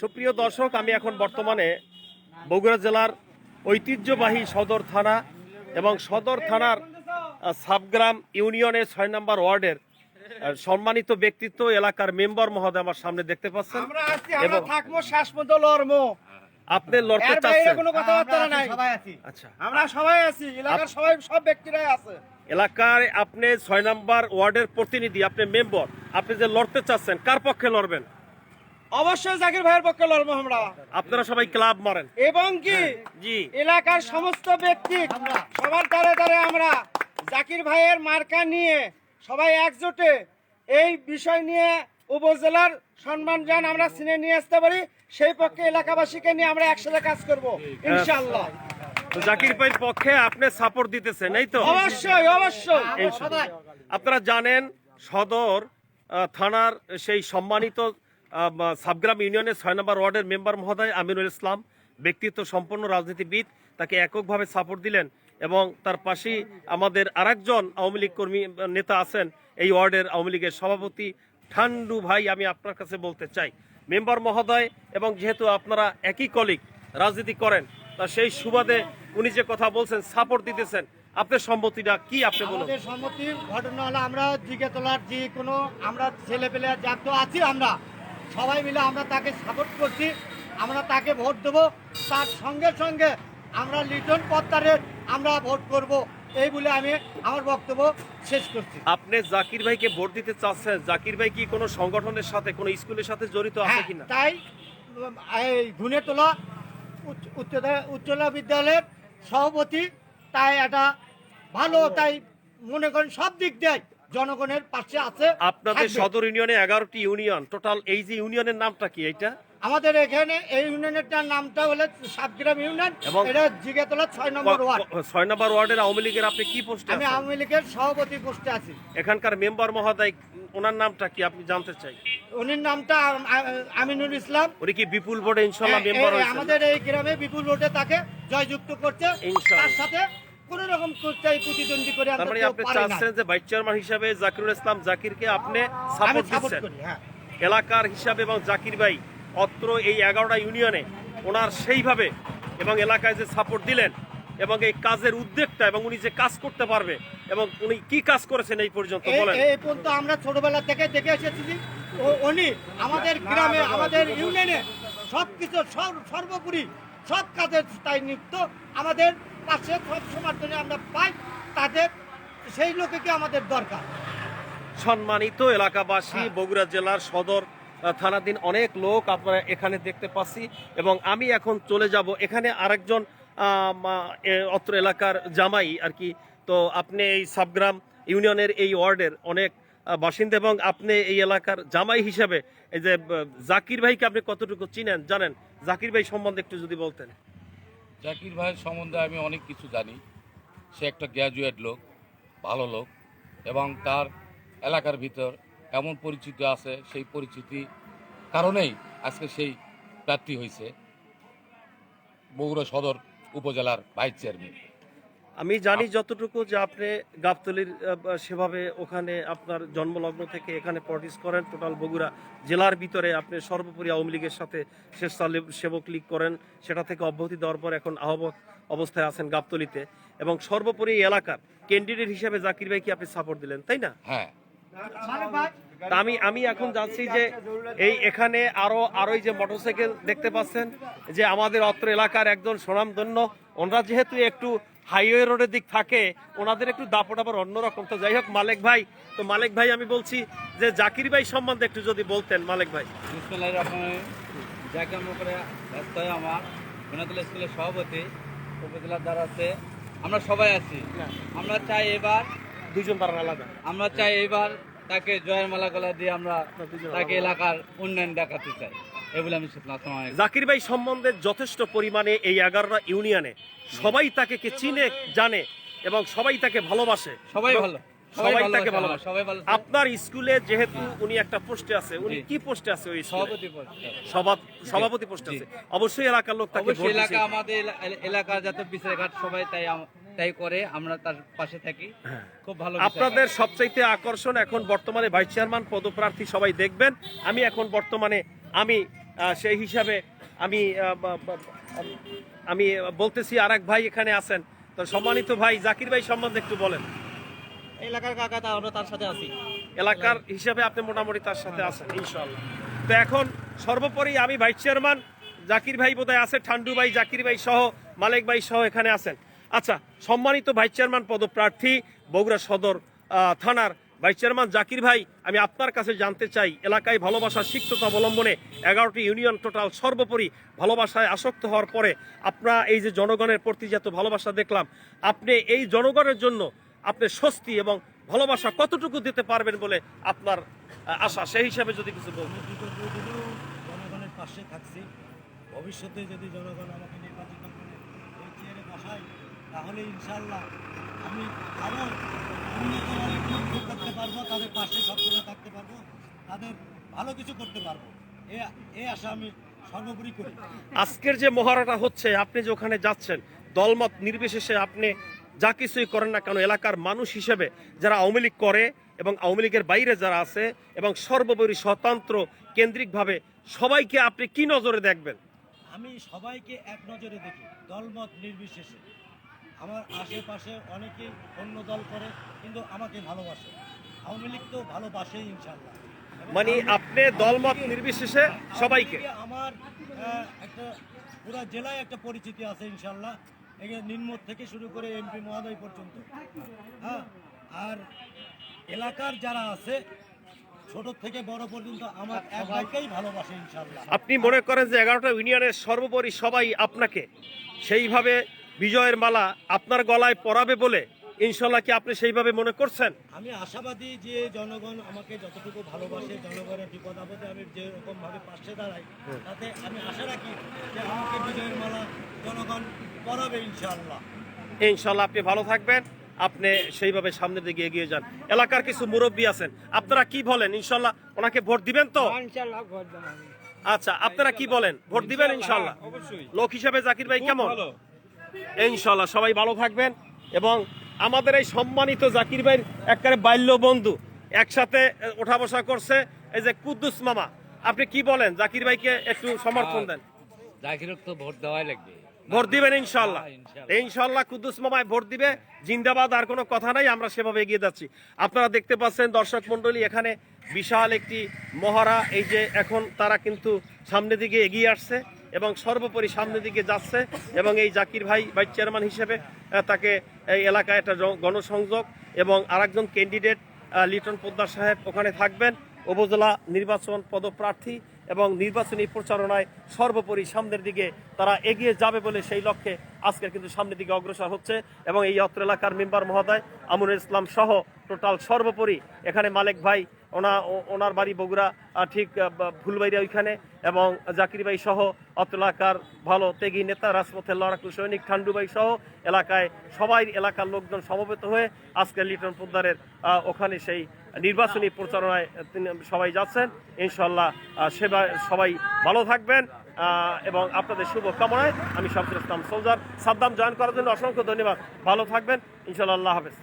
সুপ্রিয় দর্শক আমি এখন বর্তমানে বগুড়া জেলার ঐতিহ্যবাহী সদর থানা এবং সদর থানার সাবগ্রাম ইউনিয়নের ছয় নম্বর ওয়ার্ডের সম্মানিত ব্যক্তিত্ব এলাকার মেম্বার মহোদয় আমার সামনে দেখতে পাচ্ছেন। আমরা আছি আমরা এবং থাকব পর্যন্ত আপনি লড়তে চাচ্ছেন? কোনো কথাবার্তা নাই। আচ্ছা। আমরা সবাই আছি এলাকার সবাই সব ব্যক্তিরাই আছে। এলাকায় আপনি ছয় নম্বর ওয়ার্ডের প্রতিনিধি আপনি মেম্বার। আপনি যে লড়তে চাচ্ছেন কার পক্ষে লড়বেন? অবশ্যই জাকির ভাইয়ের পক্ষে লড়বো আমরা। আপনারা সবাই ক্লাব মারেন। এবং কি? জি। এলাকার সমস্ত ব্যক্তি সবার দ্বারে দ্বারে আমরা জাকির ভাইয়ের মার্কা নিয়ে সবাই একজোটে এই বিষয় নিয়ে উপজেলার সম্মান জান আমরা সিনে নিয়ে আসতে পারি। সেই পক্ষে এলাকাবাসীকে নিয়ে আমরা একসাথে কাজ করব ইনশাআল্লাহ। জাকির ভাইয়ের পক্ষে আপনি সাপোর্ট দিতেছেন এই তো? অবশ্যই অবশ্যই। আপনারা জানেন সদর থানার সেই সম্মানিত সাবগ্রাম ইউনিয়নের ছয় নম্বর ওয়ার্ডের মেম্বার মহোদয় আমিনুল ইসলাম, ব্যক্তিত্ব সম্পন্ন রাজনীতিবিদ, তাকে এককভাবে সাপোর্ট দিলেন এবং তার পাশেই আমাদের আরেকজন আওয়ামী লীগ কর্মী নেতা আছেন, এই ওয়ার্ডের আওয়ামী লীগের সভাপতি ঠান্ডু ভাই, আমি আপনার কাছে বলতে চাই। মেম্বার মহোদয়, এবং যেহেতু আপনারা একই কলিগ রাজনীতি করেন, তা সেই সুবাদে উনি যে কথা বলছেন সাপোর্ট দিতেছেন, আপনার সম্মতিটা কি আপনি বলুন? সম্মতির ঘটনা হলো, আমরা জিকে তোলার যে কোনো আমরা ছেলে পেলে আছি, আমরা সবাই মিলে আমরা তাকে সাপোর্ট করছি আমরা তাকে ভোট দেবো। তার সঙ্গে সঙ্গে আমরা লিটন পত্তারের আমরা ভোট করব এই বলে আমি আমার বক্তব্য শেষ করছি। আপনি জাকির ভাইকে ভোট দিতে চাচ্ছেন জাকির ভাই কি কোনো সংগঠনের সাথে কোনো স্কুলের সাথে জড়িত আছে হ্যাঁ, কিনা? তাই এই উচ্চ- উচ্চতর বিদ্যালয়ের সভাপতি তাই এটা ভালো তাই মনে করেন সব দিক দিয়ে জনগণের পাশে আছে আপনাদের সদর ইউনিয়নে এগারোটি ইউনিয়ন। টোটাল এই যে ইউনিয়নের নামটা কি এইটা? আমাদের এখানে এই ইউনিয়নের নামটা হলো সাতগ্রাম ইউনিয়ন। এবং- এটা জিগাতলা ছয় নম্বর ওয়ার্ড। ছয় নম্বর ওয়ার্ডের আওয়ামী লীগের আপনি কি পোস্টে আমি আওয়ামী লীগের সভাপতি পোস্টে আছি। এখানকার মেম্বার মহোদয় ওনার নামটা কি আপনি জানতে চাই? উনির নামটা আমিনুল ইসলাম। উনি কি বিপুল ভোটে ইনশাল্লাহ মেম্বার এ- আমাদের এই গ্রামে বিপুল ভোটে তাকে জয়যুক্ত করছে। ইনশাআল্লাহ। তার সাথে কোন রকম কোথায় প্রতিদ্বন্দ্বী করে আমরা তার মানে আপনি চাচ্ছেন যে ভাইস চেয়ারম্যান হিসাবে জাকিরুল ইসলাম জাকিরকে আপনি সাপোর্ট সাপোর্ট দিচ্ছেন। হ্যাঁ। এলাকার হিসাবে এবং জাকির ভাই অত্র এই এগারোটা ইউনিয়নে ওনার সেইভাবে এবং এলাকায় যে সাপোর্ট দিলেন এবং এই কাজের উদ্যোগটা এবং উনি যে কাজ করতে পারবে এবং উনি কি কাজ করেছেন এই পর্যন্ত বলেন। এই পর্যন্ত আমরা ছোটবেলা থেকে দেখে এসেছি যে ও উনি আমাদের গ্রামে আমাদের ইউনিয়নে সব কিছু সর্বোপরি সব কাজের তাই নিত্য আমাদের পাশে সব সমর্থনে আমরা পাই তাদের সেই লোককে আমাদের দরকার? সম্মানিত এলাকাবাসী হ্যাঁ। বগুড়া জেলার সদর থানাধীন অনেক লোক আপনারা এখানে দেখতে পাচ্ছি এবং আমি এখন চলে যাব। এখানে আরেকজন অত্র এলাকার জামাই আর কি। তো আপনি এই সাবগ্রাম ইউনিয়নের এই ওয়ার্ডের অনেক বাসিন্দা এবং আপনি এই এলাকার জামাই হিসেবে এই যে জাকির ভাইকে আপনি কতটুকু চিনেন জানেন? জাকির ভাই সম্বন্ধে একটু যদি বলতেন। জাকির ভাইয়ের সম্বন্ধে আমি অনেক কিছু জানি। সে একটা গ্র্যাজুয়েট লোক, ভালো লোক, এবং তার এলাকার ভিতর এমন পরিচিতি আছে, সেই পরিচিতি কারণেই আজকে সেই প্রার্থী হয়েছে বগুড়া সদর উপজেলার ভাইস চেয়ারম্যান। আমি জানি যতটুকু যে আপনি গাবতলির সেভাবে ওখানে আপনার জন্মলগ্ন থেকে এখানে প্রটিস করেন টোটাল বগুড়া জেলার ভিতরে আপনি সর্বোপরি আওয়ামী লীগের সাথে স্বেচ্ছাসেবক সেবক লীগ করেন সেটা থেকে অব্যাহতি দেওয়ার পর এখন আহ্বক অবস্থায় আছেন গাবতলিতে। এবং সর্বোপরি এলাকার ক্যান্ডিডেট হিসেবে জাকির ভাইকে আপনি সাপোর্ট দিলেন তাই না? হ্যাঁ। আমি আমি এখন যাচ্ছি যে এই এখানে আরও আরও এই যে মোটরসাইকেল দেখতে পাচ্ছেন যে আমাদের অত্র এলাকার একজন সুনামধন্য ওনারা যেহেতু একটু হাইওয়ে রোডের দিক থাকে ওনাদের একটু দাপট আবার অন্যরকম। তো যাই হোক মালিক ভাই তো মালিক ভাই আমি বলছি যে জাকির ভাই সম্বন্ধে একটু যদি বলতেন মালিক ভাই। আমার স্কুলের সভাপতি উপজেলার দ্বারা আছে আমরা সবাই আছি। আমরা চাই এবার দুজন তারা আলাদা। আমরা চাই এবার তাকে জয়ের মালা গলা দিয়ে আমরা তাকে এলাকার উন্নয়ন দেখাতে চাই। এই বলে আমি। জাকির ভাই সম্বন্ধে যথেষ্ট পরিমাণে এই এগারোটা ইউনিয়নে সবাই তাকে কে চিনে জানে এবং সবাই তাকে ভালোবাসে। সবাই ভালো সবাই তাকে ভালোবাসে, আপনার স্কুলে যেহেতু উনি একটা পোস্টে আছে উনি কি পোস্টে আছে ওই সভাপতি সভাপতি পোস্টে আছে। অবশ্যই এলাকার লোক তাকে এলাকা আমাদের এলাকার যাতে বিচার ঘাট সবাই তাই তাই করে আমরা তার পাশে থাকি। খুব ভালো আপনাদের। সবচাইতে আকর্ষণ এখন বর্তমানে ভাইস চেয়ারম্যান পদপ্রার্থী সবাই দেখবেন। আমি এখন বর্তমানে আমি সেই হিসাবে আমি আমি বলতেছি আর এক ভাই এখানে আছেন। তো সম্মানিত ভাই জাকির ভাই সম্বন্ধে একটু বলেন। এলাকার কাকা তা আমরা তার সাথে আছি। এলাকার হিসাবে আপনি মোটামুটি তার সাথে আছেন ইনশাল্লাহ তো এখন সর্বোপরি আমি ভাইস চেয়ারম্যান জাকির ভাই বোধহয় আছে ঠান্ডু ভাই জাকির ভাই সহ মালিক ভাই সহ এখানে আছেন। আচ্ছা সম্মানিত ভাইস চেয়ারম্যান পদপ্রার্থী বগুড়া সদর থানার ভাইস চেয়ারম্যান জাকির ভাই, আমি আপনার কাছে জানতে চাই, এলাকায় ভালোবাসা সিক্ততা অবলম্বনে এগারোটি ইউনিয়ন টোটাল সর্বোপরি ভালোবাসায় আসক্ত হওয়ার পরে আপনার এই যে জনগণের প্রতি যে এত ভালোবাসা দেখলাম, আপনি এই জনগণের জন্য আপনি স্বস্তি এবং ভালোবাসা কতটুকু দিতে পারবেন বলে আপনার আশা? সেই হিসাবে যদি কিছু দিনেও জনগণের পাশে থাকছি। ভবিষ্যতে যদি জনগণ আমাকে নির্বাচিত করে এই চেয়ারে বসায় তাহলে ইনশাল্লাহ আমি আরও উন্নত কিছু করতে পারব তাদের পাশে সবসময় থাকতে পারব তাদের ভালো কিছু করতে পারব। এ এই আশা আমি সর্বোপরি করি। আজকের যে মহারাটা হচ্ছে আপনি যে ওখানে যাচ্ছেন দলমত নির্বিশেষে আপনি যা কিছুই করেন না কেন এলাকার মানুষ হিসেবে যারা আওয়ামী লীগ করে এবং আওয়ামী লীগের বাইরে যারা আছে এবং সর্বোপরি স্বতন্ত্র কেন্দ্রিকভাবে সবাইকে আপনি কি নজরে দেখবেন? আমি সবাইকে এক নজরে দেখি দলমত নির্বিশেষে। আমার আশেপাশে অনেকেই অন্য দল করে কিন্তু আমাকে ভালোবাসে। আওয়ামী লীগ তো ভালোবাসে ইনশাল্লাহ মানে আপনি দলমত নির্বিশেষে সবাইকে? আমার একটা পুরো জেলায় একটা পরিচিতি আছে ইনশাল্লাহ এখানে নিম্ন থেকে শুরু করে এমপি মহোদয় পর্যন্ত। হ্যাঁ? আর এলাকার যারা আছে ছোট থেকে বড় পর্যন্ত আমার একাই ভালোবাসে ইনশাল্লাহ আপনি মনে করেন যে এগারোটা ইউনিয়নের সর্বোপরি সবাই আপনাকে সেইভাবে বিজয়ের মালা আপনার গলায় পরাবে বলে ইনশাল্লাহ কি আপনি সেইভাবে মনে করছেন? আমি আশাবাদী যে জনগণ আমাকে যতটুকু ভালোবাসে জনগণের বিপদ আপদে আমি যেরকম ভাবে পাশে দাঁড়াই তাতে আমি আশা রাখি যে আমাকে বিজয়ের মালা জনগণ পরাবে ইনশাল্লাহ। ইনশাল্লাহ আপনি ভালো থাকবেন আপনি সেইভাবে সামনের দিকে এগিয়ে যান। এলাকার কিছু মুরব্বী আছেন আপনারা কি বলেন? ইনশাল্লাহ ওনাকে ভোট দিবেন তো? ইনশাল্লাহ ভোট দেবো আচ্ছা আপনারা কি বলেন? ভোট দিবেন ইনশাল্লাহ লোক হিসাবে জাকির ভাই কেমন? ইনশাল্লাহ সবাই ভালো থাকবেন এবং আমাদের এই সম্মানিত জাকির ভাইয়ের একেবারে বাল্য বন্ধু একসাথে ওঠা বসা করছে এই যে কুদ্দুস মামা আপনি কি বলেন? জাকির ভাইকে একটু সমর্থন দেন। জাকিরক তো ভোট দেওয়াই লাগবে। ভোট দিবেন ইনশাল্লাহ ইনশাল্লাহ। কুদ্দুস মামায় ভোট দিবে জিন্দাবাদ আর কোনো কথা নাই আমরা সেভাবে এগিয়ে যাচ্ছি। আপনারা দেখতে পাচ্ছেন দর্শক মন্ডলী এখানে বিশাল একটি মহারা এই যে এখন তারা কিন্তু সামনের দিকে এগিয়ে আসছে। এবং সর্বোপরি সামনের দিকে যাচ্ছে এবং এই জাকির ভাই ভাইস চেয়ারম্যান হিসেবে তাকে এই এলাকায় একটা গণসংযোগ এবং আরেকজন ক্যান্ডিডেট লিটন পোদ্দার সাহেব ওখানে থাকবেন। উপজেলা নির্বাচন পদপ্রার্থী এবং নির্বাচনী প্রচারণায় সর্বোপরি সামনের দিকে তারা এগিয়ে যাবে বলে সেই লক্ষ্যে আজকে কিন্তু সামনের দিকে অগ্রসর হচ্ছে এবং এই অত্র এলাকার মেম্বার মহোদয় আমনুল ইসলাম সহ টোটাল সর্বোপরি এখানে মালিক ভাই ওনা, ওনার বাড়ি বগুড়া ঠিক ফুলবাড়িয়া ওইখানে, এবং জাকির ভাই সহ অত্র এলাকার ভালো তেগি নেতা রাজপথের লড়াকু সৈনিক ঠান্ডু ভাই সহ এলাকায় সবাই, এলাকার লোকজন সমবেত হয়ে আজকে লিটন পোদ্দারের ওখানে সেই নির্বাচনী প্রচারণায় তিনি সবাই যাচ্ছেন। ইনশাল্লাহ সেবা, সবাই ভালো থাকবেন এবং আপনাদের শুভ কামনায় আমি শামসুল ইসলাম সৌজার সাদ্দাম জয়েন করার জন্য অসংখ্য ধন্যবাদ। ভালো থাকবেন ইনশাল্লাহ হাফেজ।